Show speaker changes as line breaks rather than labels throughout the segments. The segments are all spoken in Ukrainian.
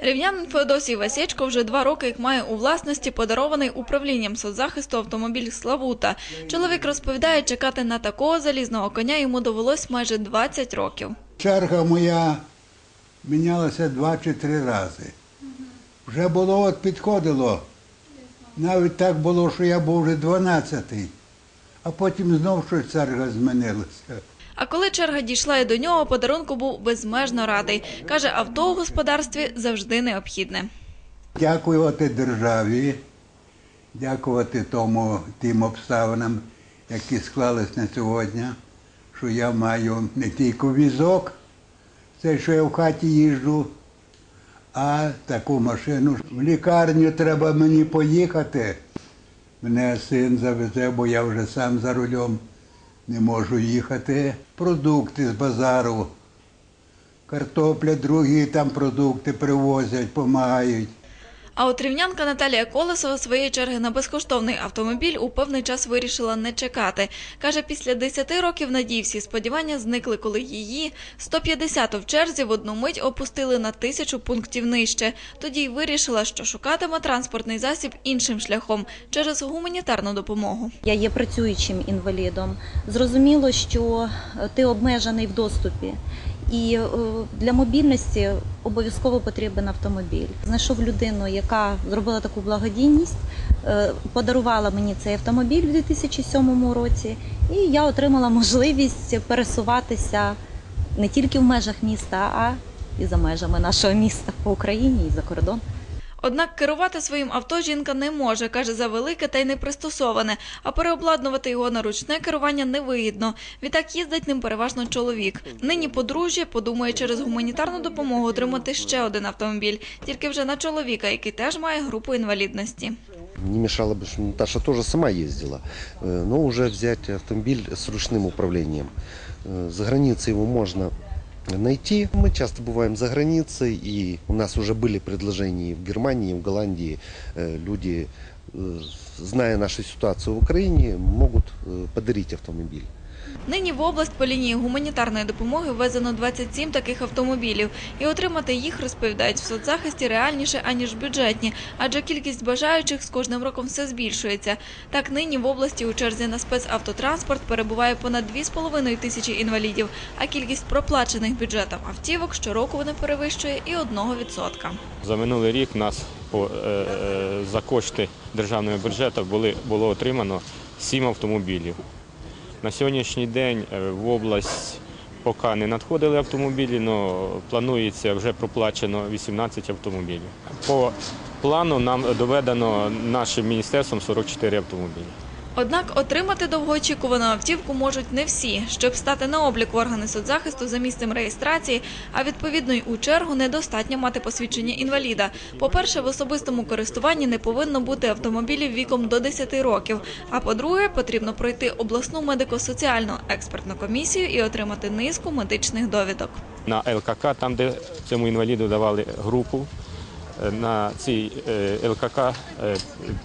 Рівнянин Феодосій Васєчко вже два роки як має у власності подарований управлінням соцзахисту автомобіль Славута. Чоловік розповідає, чекати на такого залізного коня йому довелось майже 20 років.
Черга моя мінялася два чи три рази. Вже було от підходило. Навіть так було, що я був вже 12-й, а потім знов щось черга змінилася.
А коли черга дійшла і до нього, подарунку був безмежно радий. Каже, авто у господарстві завжди необхідне.
Дякувати державі, дякувати тому тим обставинам, які склались на сьогодні, що я маю не тільки візок, це що я в хаті їжджу, а таку машину. В лікарню треба мені поїхати. Мене син завезе, бо я вже сам за рулем не можу їхати. Продукти з базару, картопля, другі там продукти привозять, допомагають.
А от рівнянка Наталія Колесова своєї черги на безкоштовний автомобіль у певний час вирішила не чекати. Каже, після 10 років надій всі сподівання зникли, коли її 150 в черзі в одну мить опустили на тисячу пунктів нижче. Тоді й вирішила, що шукатиме транспортний засіб іншим шляхом через гуманітарну допомогу.
Я є працюючим інвалідом. Зрозуміло, що е, ти обмежений в доступі. І е, для мобільності обов'язково потрібен автомобіль. Знайшов людину, яка зробила таку благодійність, е, подарувала мені цей автомобіль у 2007 році, і я отримала можливість пересуватися не тільки в межах міста, а і за межами нашого міста по Україні і за кордон.
Однак керувати своїм авто жінка не може, каже, завелике та й не пристосоване, а переобладнувати його на ручне керування невигідно. Відтак їздить ним переважно чоловік. Нині подружжя подумає через гуманітарну допомогу отримати ще один автомобіль, тільки вже на чоловіка, який теж має групу інвалідності.
Не мешало бы, что Наташа тоже сама ездила, э, но уже взять автомобиль с ручным управлением. Э, За границей его можно найти. Мы часто бываем за границей, и у нас уже были предложения и в Германии, и в Голландии. Э, Люди, э, зная нашу ситуацию в Украине, могут э, подарить автомобиль.
Нині в область по лінії гуманітарної допомоги ввезено 27 таких автомобілів, і отримати їх, розповідають в соцзахисті, реальніше, аніж бюджетні, адже кількість бажаючих з кожним роком все збільшується. Так, нині в області у черзі на спецавтотранспорт перебуває понад 2,5 тисячі інвалідів, а кількість проплачених бюджетом автівок щороку не перевищує і 1%.
За минулий рік нас по, е, е, за кошти державного бюджету були, було отримано 7 автомобілів. На сьогоднішній день е, в область поки не надходили автомобілі, але планується вже проплачено 18 автомобілів. По плану нам доведено нашим міністерством 44 автомобілі.
Однак отримати довгоочікувану автівку можуть не всі. Щоб стати на облік в органи соцзахисту за місцем реєстрації, а відповідно й у чергу недостатньо мати посвідчення інваліда. По-перше, в особистому користуванні не повинно бути автомобілів віком до 10 років. А по-друге, потрібно пройти обласну медико-соціальну експертну комісію і отримати низку медичних довідок.
На ЛКК, там, де цьому інваліду давали групу, на цій е, ЛКК е,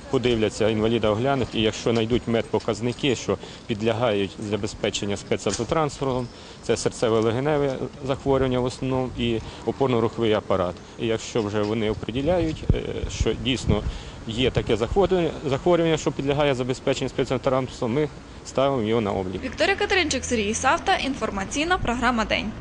подивляться, інваліда оглянуть, і якщо знайдуть медпоказники, що підлягають забезпечення спецавтотранспортом, це серцево-легеневе захворювання в основному і опорно-руховий апарат. І якщо вже вони оприділяють, е, що дійсно є таке захворювання, що підлягає забезпеченню спецавтотранспортом, ми ставимо його на облік.
Вікторія Катеринчик, Сергій Савта. Інформаційна програма День.